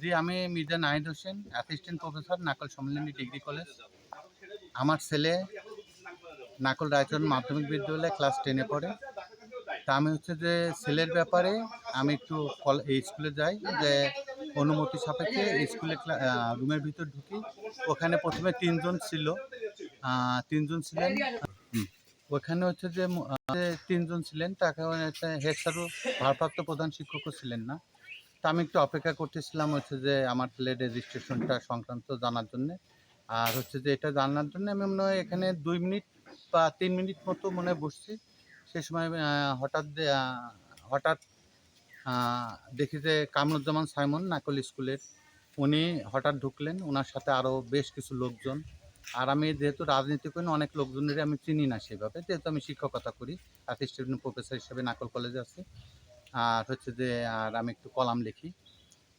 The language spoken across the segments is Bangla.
জি, আমি Mirza Nahid Hossain assistant professor Nakla Sammilani degree college আমার ছেলে নাকল রায়চরণ মাধ্যমিক বিদ্যালয়ে ক্লাস টেনে পড়ে। তা আমি হচ্ছে যে ছেলের ব্যাপারে আমি একটু এই স্কুলে যাই, যে অনুমতি সাপেক্ষে স্কুলে রুমের ভিতর ঢুকি। ওখানে প্রথমে তিনজন ছিল। তিনজন ছিলেন। ওখানে হচ্ছে যে তিনজন ছিলেন। তাকে হেড স্যারও ভারপ্রাপ্ত প্রধান শিক্ষকও ছিলেন না। তা আমি একটু অপেক্ষা করতেছিলাম হচ্ছে যে আমার ছেলের রেজিস্ট্রেশনটা সংক্রান্ত জানার জন্য। আর হচ্ছে যে এটা জানার জন্য আমি মনে হয় এখানে দুই মিনিট বা তিন মিনিট মতো মনে বসছি। সে সময় হঠাৎ হঠাৎ দেখি যে কামরুজ্জামান সাইমন, নাকল স্কুলের, উনি হঠাৎ ঢুকলেন। ওনার সাথে আরও বেশ কিছু লোকজন। আর আমি যেহেতু রাজনীতি করি অনেক লোকজনেরই আমি চিনি না সেভাবে। যেহেতু আমি শিক্ষকতা করি অ্যাসিস্ট্যান্ট প্রফেসর হিসেবে নাকল কলেজে আছি। আর হচ্ছে যে, আর আমি একটু কলাম লিখি।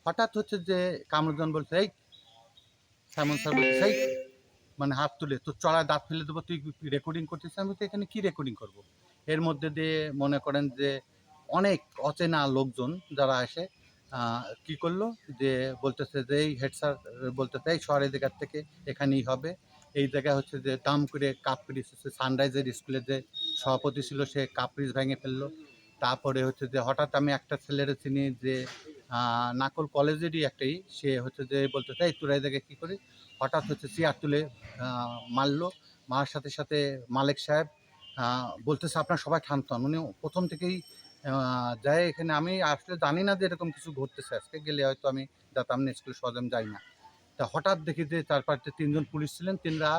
হঠাৎ হচ্ছে যে, কামরুজ্জামান বলছে, এই, সাইমন স্যার বলছে এই মানে হাত তুলে, তোর চড়ায় দাঁত ফেলে দেবো, তুই রেকর্ডিং করতেছিস আমি তো এখানে কি রেকর্ডিং করব? এর মধ্যে দিয়ে মনে করেন যে, অনেক অচেনা লোকজন যারা আসে কি করল? যে বলতেছে যে, এই হেড স্যার বলতেছে, এই শহরের জায়গার থেকে এখানেই হবে। এই জায়গায় হচ্ছে যে দাম করে কাপ পিরিস সানরাইজের স্কুলের যে সভাপতি ছিল, সে কাপ পিরিস ভেঙে ফেলল। তারপরে হচ্ছে যে হঠাৎ আমি একটা ছেলের চিনি যে নাকল কলেজেরই একটাই, সে হচ্ছে যে বলতে চাই তোরা এই জায়গায় কী করি হঠাৎ হচ্ছে চেয়ার তুলে মারলো। মার সাথে সাথে মালিক সাহেব বলতেছে, আপনার সবাই শান্ত উনি প্রথম থেকেই যায় এখানে। আমি আসলে জানি না যে এরকম কিছু ঘটতেছে। আজকে গেলে হয়তো আমি যাতাম না, স্কুল সহজে যাই না। তা হঠাৎ দেখি যে চার পাঁচটা তিনজন পুলিশ ছিলেন। তিনরা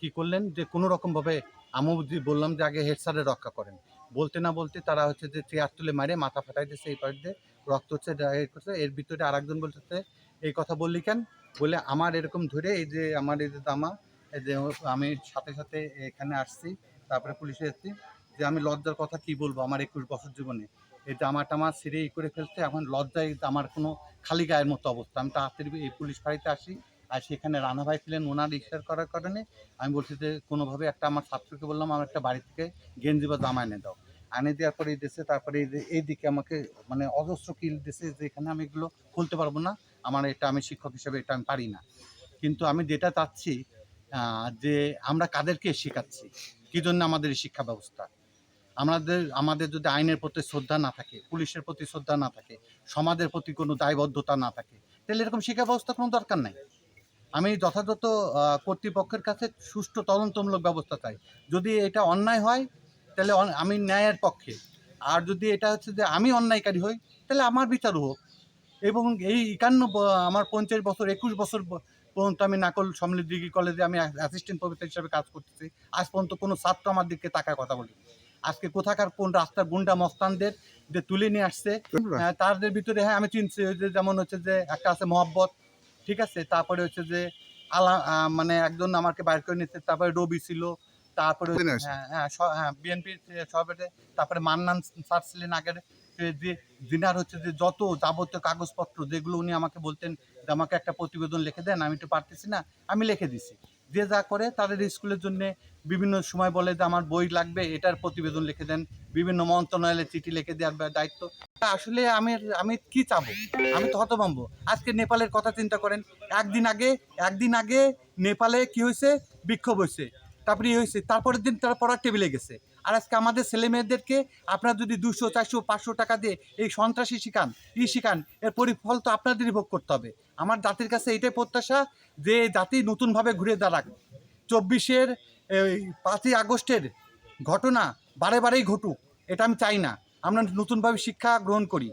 কি করলেন? যে কোনো রকমভাবে, আমি বললাম যে আগে হেড স্যারের রক্ষা করেন। বলতে না বলতে তারা হচ্ছে যে চেয়ার তুলে মারে, মাথা ফাটাইতেছে এই পাশ দিয়ে, রক্ত হচ্ছে হচ্ছে এর ভিতরে আরেকজন বলতেছে, এই কথা বললি কেন? বলে, আমার এরকম ধরে এই যে আমার এই যে দামা এই যে আমি সাথে সাথে এখানে আসছি, তারপরে পুলিশে এসেছি, যে আমি লজ্জার কথা কি বলব আমার একুশ বছর জীবনে? এই জামা টামা ই করে ফেলতে এখন লজ্জায় আমার কোনো খালি গায়ের মতো অবস্থা। আমি তাড়াতাড়ি এই পুলিশ ফাঁড়িতে আসি আর সেখানে রানা ভাই ছিলেন ওনার ইশার করার কারণে আমি বলছি যে কোনোভাবে একটা আমার ছাত্রকে বললাম, আমার একটা বাড়ি থেকে গেঞ্জি বা জামা এনে দাও। এনে দেওয়ার পরে এই দেশে, তারপরে এই দিকে আমাকে মানে অজস্র কিল দিছে যে এখানে আমি এগুলো খুলতে পারব না, আমার এটা আমি শিক্ষক হিসেবে এটা আমি পারি না। কিন্তু আমি যেটা চাচ্ছি যে আমরা কাদেরকে শেখাচ্ছি? কী জন্য আমাদের শিক্ষা ব্যবস্থা? আমাদের আমাদের যদি আইনের প্রতি শ্রদ্ধা না থাকে, পুলিশের প্রতি শ্রদ্ধা না থাকে, সমাজের প্রতি কোনো দায়বদ্ধতা না থাকে, তাহলে এরকম শিক্ষা ব্যবস্থা কোনো দরকার নাই। আমি যথাযথ কর্তৃপক্ষের কাছে সুষ্ঠু তদন্তমূলক ব্যবস্থা চাই। যদি এটা অন্যায় হয় তাহলে আমি ন্যায়ের পক্ষে। আর যদি এটা হচ্ছে যে আমি অন্যায়কারী হই তাহলে আমার বিচার হোক। এবং এই একান্ন আমার পঞ্চাশ বছর একুশ বছর পর্যন্ত আমি নাকল সম্মিলিত ডিগ্রি কলেজে আমি অ্যাসিস্ট্যান্ট প্রফেসর হিসাবে কাজ করতেছি। আজ পর্যন্ত কোনো ছাত্র আমার দিকে তাকায় কথা বলি আজকে কোথাকার কোন রাস্তার গুন্ডা মস্তানদের যে তুলে নিয়ে আসছে হ্যাঁ, তাদের ভিতরে হ্যাঁ আমি চিনছি যে যেমন হচ্ছে যে একটা আছে মহব্বত ঠিক আছে? তারপরে হচ্ছে যে আলা মানে একজন আমাকে বাইর করে নিচ্ছে তারপরে রবি ছিল তারপরে হ্যাঁ হ্যাঁ হ্যাঁ বিএনপির সভাপতি তারপরে মান্নান স্যার ছিলেন আগের যে দিনার হচ্ছে যে যত যাবতীয় কাগজপত্র যেগুলো উনি আমাকে বলতেন যে আমাকে একটা প্রতিবেদন লিখে দেন আমি তো পারতেছি না আমি লিখে দিছি। যে যা করে তাদের স্কুলের জন্য বিভিন্ন সময় বলে যে আমার বই লাগবে, এটার প্রতিবেদন লিখে দেন, বিভিন্ন মন্ত্রণালয়ে চিঠি লিখে দেওয়ার দায়িত্ব। আসলে আমি আমি কি চাব? আমি তো হতভম্ব। আজকে নেপালের কথা চিন্তা করেন, একদিন আগে একদিন আগে নেপালে কি হয়েছে? বিক্ষোভ হয়েছে। তারপরে ইয়ে হয়েছে, তারপরের দিন তারা পড়ার টেবিলে গেছে। আর আজকে আমাদের ছেলে মেয়েদেরকে আপনারা যদি দুশো চারশো, পাঁচশো টাকা দিয়ে এই সন্ত্রাসী শিখান, ই শিখান, এর পরিফল তো আপনাদেরই ভোগ করতে হবে। আমার জাতির কাছে এটাই প্রত্যাশা যে জাতি নতুনভাবে ঘুরে দাঁড়াক। চব্বিশের পাঁচই আগস্টের ঘটনা বারে বারেই ঘটুক, এটা আমি চাই না। আমরা নতুনভাবে শিক্ষা গ্রহণ করি।